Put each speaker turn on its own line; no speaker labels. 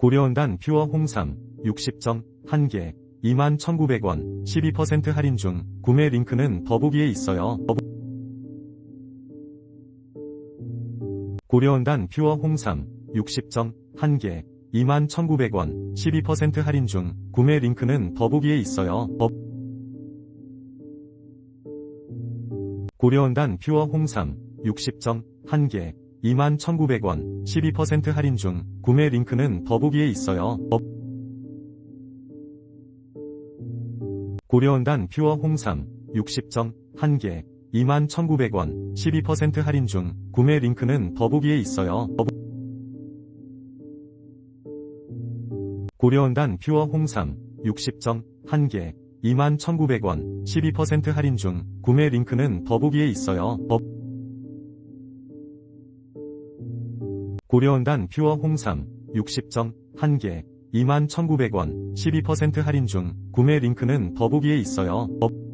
고려온단 퓨어 홍삼 60점 1개 21,900원 12% 할인 중 구매 링크는 더보기에 있어요. 고려온단 퓨어 홍삼 60점 1개 21,900원 12% 할인 중 구매 링크는 더보기에 있어요. 더- 고려온단 퓨어 홍삼 60점 1개 21,900원 12% 할인 중 구매 링크는 더보기에 있어요. 더- 고려온단 퓨어 홍삼 60점 1개 21,900원 12% 할인 중 구매 링크는 더보기에 있어요. 더- 고려온단 퓨어 홍삼 60점 1개 21,900원 12% 할인 중 구매 링크는 더보기에 있어요. 고려온단 퓨어 홍삼 60점 1개 21,900원 12% 할인 중 구매 링크는 더보기에 있어요. 더-